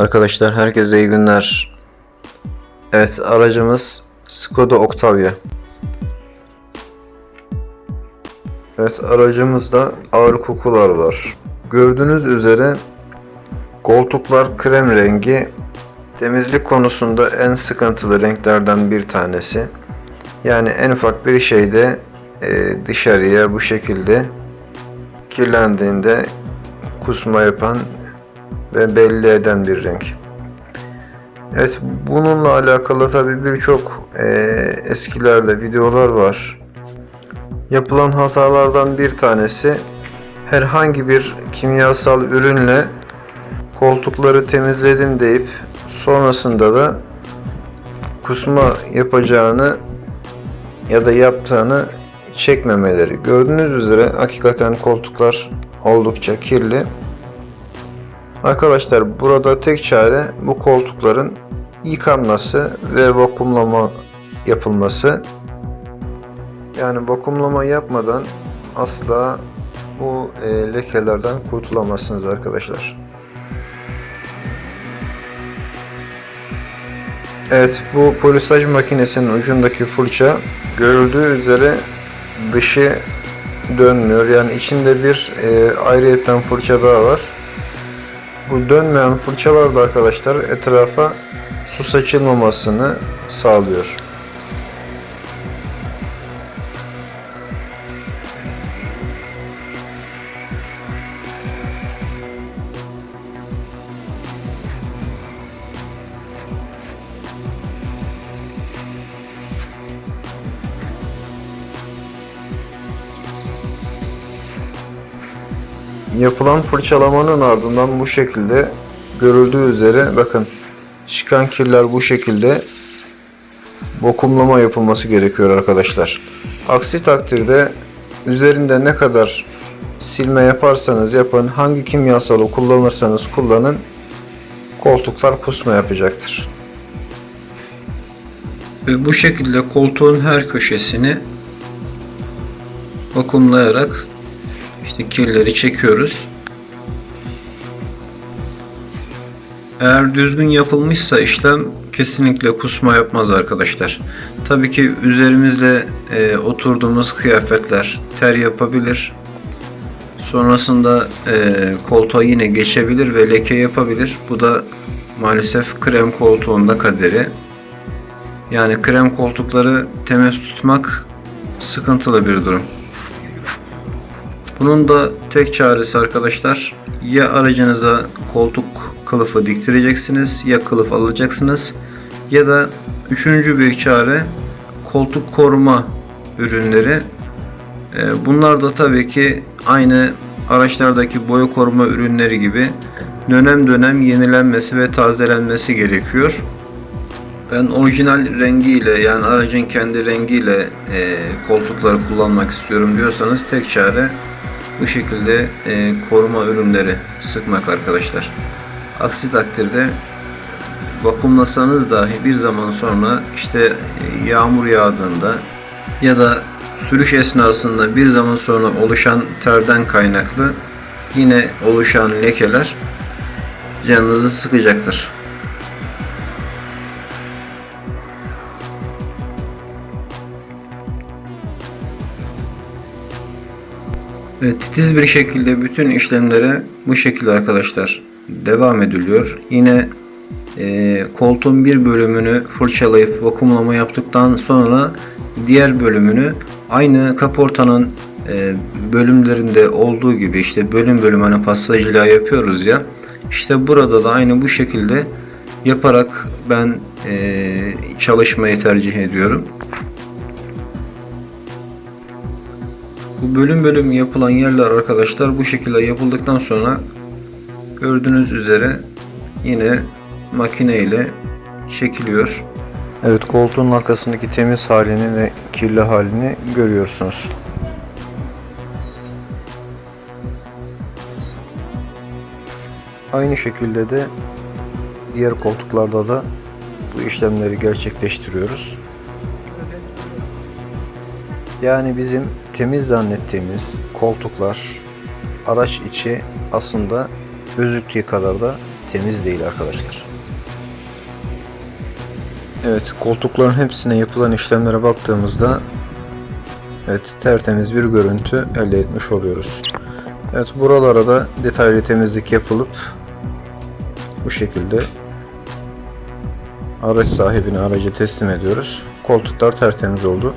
Arkadaşlar herkese iyi günler. Evet aracımız Skoda Octavia. Evet aracımızda ağır kokular var. Gördüğünüz üzere koltuklar krem rengi. Temizlik konusunda en sıkıntılı renklerden bir tanesi. Yani en ufak bir şeyde e, dışarıya bu şekilde kirlendiğinde kusma yapan ve belli eden bir renk. Evet bununla alakalı tabi birçok e, eskilerde videolar var. Yapılan hatalardan bir tanesi herhangi bir kimyasal ürünle koltukları temizledim deyip sonrasında da kusma yapacağını ya da yaptığını çekmemeleri. Gördüğünüz üzere hakikaten koltuklar oldukça kirli. Arkadaşlar burada tek çare bu koltukların yıkanması ve vakumlama yapılması. Yani vakumlama yapmadan asla bu e, lekelerden kurtulamazsınız arkadaşlar. Evet bu polisaj makinesinin ucundaki fırça görüldüğü üzere dışı dönmüyor. Yani içinde bir e, ayrıyetten fırça daha var. Bu dönmeyen fırçalar da arkadaşlar etrafa su saçılmamasını sağlıyor. Yapılan fırçalamanın ardından bu şekilde görüldüğü üzere bakın çıkan kirler bu şekilde vakumlama yapılması gerekiyor arkadaşlar. Aksi takdirde üzerinde ne kadar silme yaparsanız yapın, hangi kimyasalı kullanırsanız kullanın koltuklar kusma yapacaktır. Ve bu şekilde koltuğun her köşesini vakumlayarak işte kirleri çekiyoruz. Eğer düzgün yapılmışsa işlem kesinlikle kusma yapmaz arkadaşlar. Tabii ki üzerimizde e, oturduğumuz kıyafetler ter yapabilir. Sonrasında e, koltuğa yine geçebilir ve leke yapabilir. Bu da maalesef krem koltuğunda kaderi. Yani krem koltukları temiz tutmak sıkıntılı bir durum. Bunun da tek çaresi arkadaşlar ya aracınıza koltuk kılıfı diktireceksiniz ya kılıf alacaksınız ya da üçüncü bir çare koltuk koruma ürünleri. Ee, Bunlar da tabii ki aynı araçlardaki boya koruma ürünleri gibi dönem dönem yenilenmesi ve tazelenmesi gerekiyor. Ben orijinal rengiyle yani aracın kendi rengiyle e, koltukları kullanmak istiyorum diyorsanız tek çare bu şekilde e, koruma ürünleri sıkmak arkadaşlar. Aksi takdirde vakumlasanız dahi bir zaman sonra işte e, yağmur yağdığında ya da sürüş esnasında bir zaman sonra oluşan terden kaynaklı yine oluşan lekeler canınızı sıkacaktır. Titiz bir şekilde bütün işlemlere bu şekilde arkadaşlar devam ediliyor. Yine e, koltuğun bir bölümünü fırçalayıp vakumlama yaptıktan sonra diğer bölümünü aynı kaportanın e, bölümlerinde olduğu gibi işte bölüm bölüm hani pastajla yapıyoruz ya işte burada da aynı bu şekilde yaparak ben e, çalışmayı tercih ediyorum. Bu bölüm bölüm yapılan yerler arkadaşlar bu şekilde yapıldıktan sonra gördüğünüz üzere yine makine ile çekiliyor. Evet koltuğun arkasındaki temiz halini ve kirli halini görüyorsunuz. Aynı şekilde de diğer koltuklarda da bu işlemleri gerçekleştiriyoruz. Yani bizim temiz zannettiğimiz koltuklar, araç içi aslında gözüktüğü kadar da temiz değil arkadaşlar. Evet koltukların hepsine yapılan işlemlere baktığımızda evet tertemiz bir görüntü elde etmiş oluyoruz. Evet buralara da detaylı temizlik yapılıp bu şekilde araç sahibine aracı teslim ediyoruz. Koltuklar tertemiz oldu.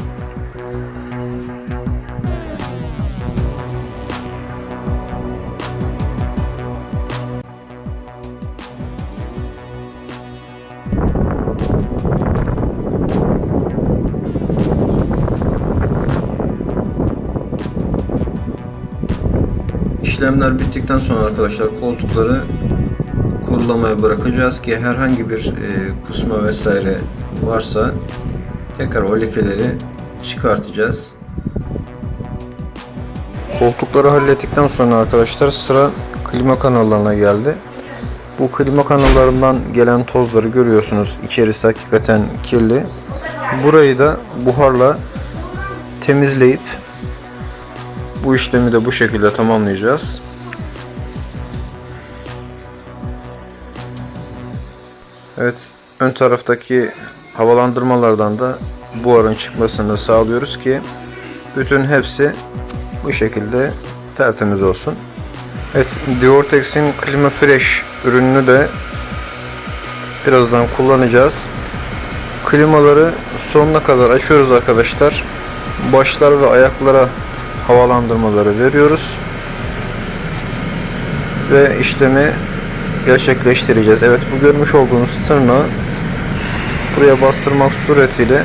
İşlemler bittikten sonra arkadaşlar koltukları kurulamaya bırakacağız ki herhangi bir e, kusma vesaire varsa tekrar o lekeleri çıkartacağız. Koltukları hallettikten sonra arkadaşlar sıra klima kanallarına geldi. Bu klima kanallarından gelen tozları görüyorsunuz. İçerisi hakikaten kirli. Burayı da buharla temizleyip bu işlemi de bu şekilde tamamlayacağız. Evet, ön taraftaki havalandırmalardan da buharın çıkmasını sağlıyoruz ki bütün hepsi bu şekilde tertemiz olsun. Evet, Diortex'in Klima Fresh ürününü de birazdan kullanacağız. Klimaları sonuna kadar açıyoruz arkadaşlar. Başlar ve ayaklara havalandırmaları veriyoruz. Ve işlemi gerçekleştireceğiz. Evet bu görmüş olduğunuz tırnağı buraya bastırmak suretiyle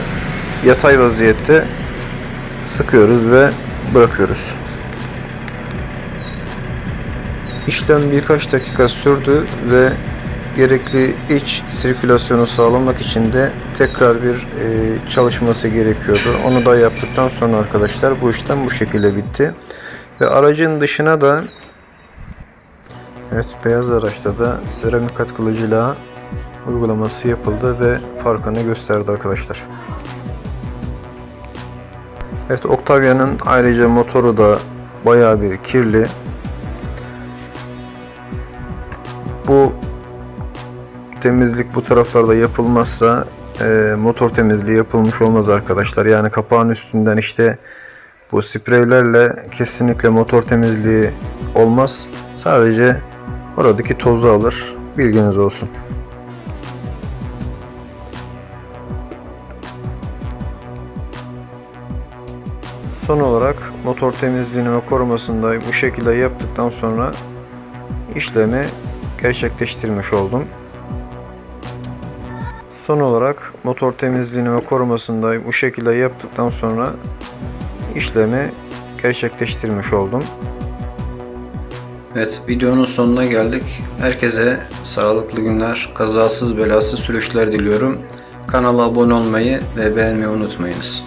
yatay vaziyette sıkıyoruz ve bırakıyoruz. İşlem birkaç dakika sürdü ve gerekli iç sirkülasyonu sağlamak için de tekrar bir e, çalışması gerekiyordu. Onu da yaptıktan sonra arkadaşlar bu işlem bu şekilde bitti. Ve aracın dışına da Evet beyaz araçta da seramik katkılı cila uygulaması yapıldı ve farkını gösterdi arkadaşlar. Evet Octavia'nın ayrıca motoru da bayağı bir kirli. Bu temizlik bu taraflarda yapılmazsa e, motor temizliği yapılmış olmaz arkadaşlar. Yani kapağın üstünden işte bu spreylerle kesinlikle motor temizliği olmaz. Sadece oradaki tozu alır. Bilginiz olsun. Son olarak motor temizliğini ve korumasını bu şekilde yaptıktan sonra işlemi gerçekleştirmiş oldum. Son olarak motor temizliğini ve korumasını bu şekilde yaptıktan sonra işlemi gerçekleştirmiş oldum. Evet videonun sonuna geldik. Herkese sağlıklı günler, kazasız belasız sürüşler diliyorum. Kanala abone olmayı ve beğenmeyi unutmayınız.